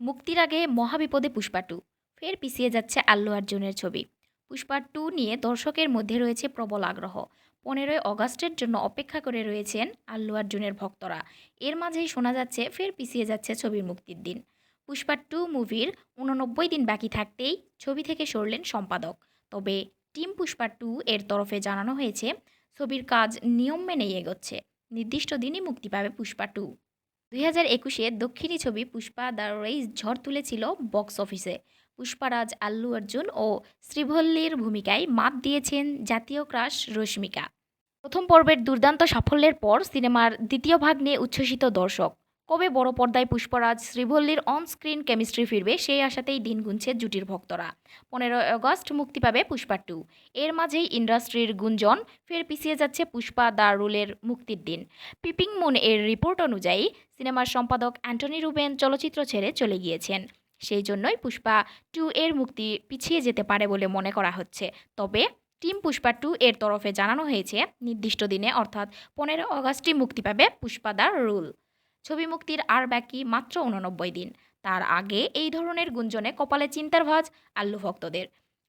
মুক্তির আগে মহাবিপদে পুষ্পা টু ফের পিছিয়ে যাচ্ছে আল্লু আর্জুনের ছবি। পুষ্পা টু নিয়ে দর্শকের মধ্যে রয়েছে প্রবল আগ্রহ। পনেরোই অগাস্টের জন্য অপেক্ষা করে রয়েছেন আল্লু অর্জুনের ভক্তরা। এর মাঝেই শোনা যাচ্ছে, ফের পিছিয়ে যাচ্ছে ছবির মুক্তির দিন। পুষ্পা টু মুভির উননব্বই দিন বাকি থাকতেই ছবি থেকে সরলেন সম্পাদক। তবে টিম পুষ্পা টু এর তরফে জানানো হয়েছে, ছবির কাজ নিয়ম মেনেই এগোচ্ছে। নির্দিষ্ট দিনই মুক্তি পাবে পুষ্পা টু দুই হাজার একুশে দক্ষিণী ছবি পুষ্পা দ্য রেইস ঝড় তুলেছিল বক্স অফিসে। পুষ্পারাজ আল্লু অর্জুন ও শ্রীভল্লির ভূমিকায় মাত দিয়েছেন জাতীয় ক্রাশ রশ্মিকা। প্রথম পর্বের দুর্দান্ত সাফল্যের পর সিনেমার দ্বিতীয় ভাগ নিয়ে উচ্ছ্বসিত দর্শক। কবে বড় পর্দায় পুষ্পরাজ শ্রীভল্লির অন স্ক্রিন কেমিস্ট্রি ফিরবে, সেই আশাতেই দিন গুনছে জুটির ভক্তরা। পনেরোই আগস্ট মুক্তি পাবে পুষ্পা টু এর মাঝেই ইন্ডাস্ট্রির গুঞ্জন, ফের পিছিয়ে যাচ্ছে পুষ্পা দ্য রুলের মুক্তির দিন। পিপিং মুন এর রিপোর্ট অনুযায়ী, সিনেমার সম্পাদক অ্যান্টনি রুবেন চলচ্চিত্র ছেড়ে চলে গিয়েছেন। সেই জন্যই পুষ্পা টু এর মুক্তি পিছিয়ে যেতে পারে বলে মনে করা হচ্ছে। তবে টিম পুষ্পা টু এর তরফে জানানো হয়েছে, নির্দিষ্ট দিনে অর্থাৎ পনেরো অগস্টই মুক্তি পাবে পুষ্পা দ্য রুল ছবি মুক্তির আর বাকি মাত্র উননব্বই দিন। তার আগে এই ধরনের গুঞ্জনে কপালে চিন্তার ভাঁজ আল্লু ভক্তদের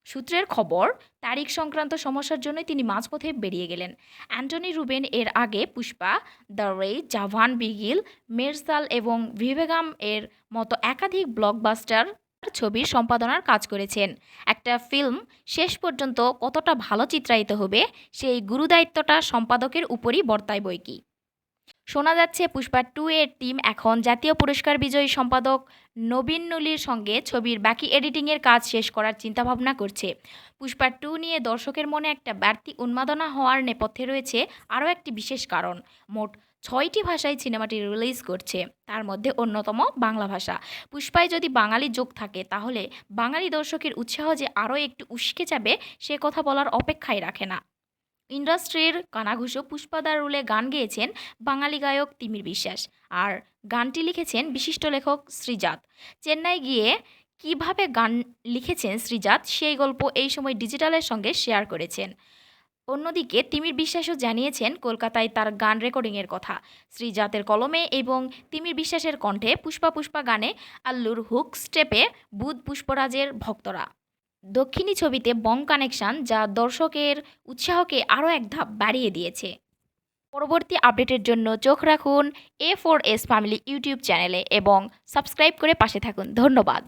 সূত্রের খবর, তারিখ সংক্রান্ত সমস্যার জন্যই তিনি মাঝপথে বেরিয়ে গেলেন। অ্যান্টনি রুবেন এর আগে পুষ্পা, দ্য রে, জাভান বিগিল, মেরসাল এবং ভিভেগাম এর মতো একাধিক ব্লকবাস্টার ছবির সম্পাদনার কাজ করেছেন। একটা ফিল্ম শেষ পর্যন্ত কতটা ভালো চিত্রায়িত হবে, সেই গুরুদায়িত্বটা সম্পাদকের উপরই বর্তায় বই কি শোনা যাচ্ছে পুষ্পা টু এর টিম এখন জাতীয় পুরস্কার বিজয়ী সম্পাদক নবীন নুলির সঙ্গে ছবির বাকি এডিটিংয়ের কাজ শেষ করার চিন্তাভাবনা করছে। পুষ্পা টু নিয়ে দর্শকের মনে একটা বাড়তি উন্মাদনা হওয়ার নেপথ্যে রয়েছে আরও একটি বিশেষ কারণ। মোট ছয়টি ভাষায় সিনেমাটি রিলিজ করছে, তার মধ্যে অন্যতম বাংলা ভাষা। পুষ্পায় যদি বাঙালি যোগ থাকে, তাহলে বাঙালি দর্শকের উৎসাহ যে আরও একটু উস্কে যাবে, সে কথা বলার অপেক্ষাই রাখে না। ইন্ডাস্ট্রির কানাঘুষো পুষ্পাদার রুলে গান গেয়েছেন বাঙালি গায়ক তিমির বিশ্বাস আর গানটি লিখেছেন বিশিষ্ট লেখক শ্রীজাত। চেন্নাই গিয়ে কীভাবে গান লিখেছেন শ্রীজাত সেই গল্প এই সময় ডিজিটালের সঙ্গে শেয়ার করেছেন। অন্যদিকে তিমির বিশ্বাসও জানিয়েছেন কলকাতায় তার গান রেকর্ডিংয়ের কথা। শ্রীজাতের কলমে এবং তিমির বিশ্বাসের কণ্ঠে পুষ্পা পুষ্পা গানে আল্লুর হুক স্টেপে বুধ পুষ্পরাজের ভক্তরা। দক্ষিণী ছবিতে বং কানেকশন, যা দর্শকের উৎসাহকে আরও এক ধাপ বাড়িয়ে দিয়েছে। পরবর্তী আপডেটের জন্য চোখ রাখুন A four S family YouTube চ্যানেলে এবং সাবস্ক্রাইব করে পাশে থাকুন। ধন্যবাদ।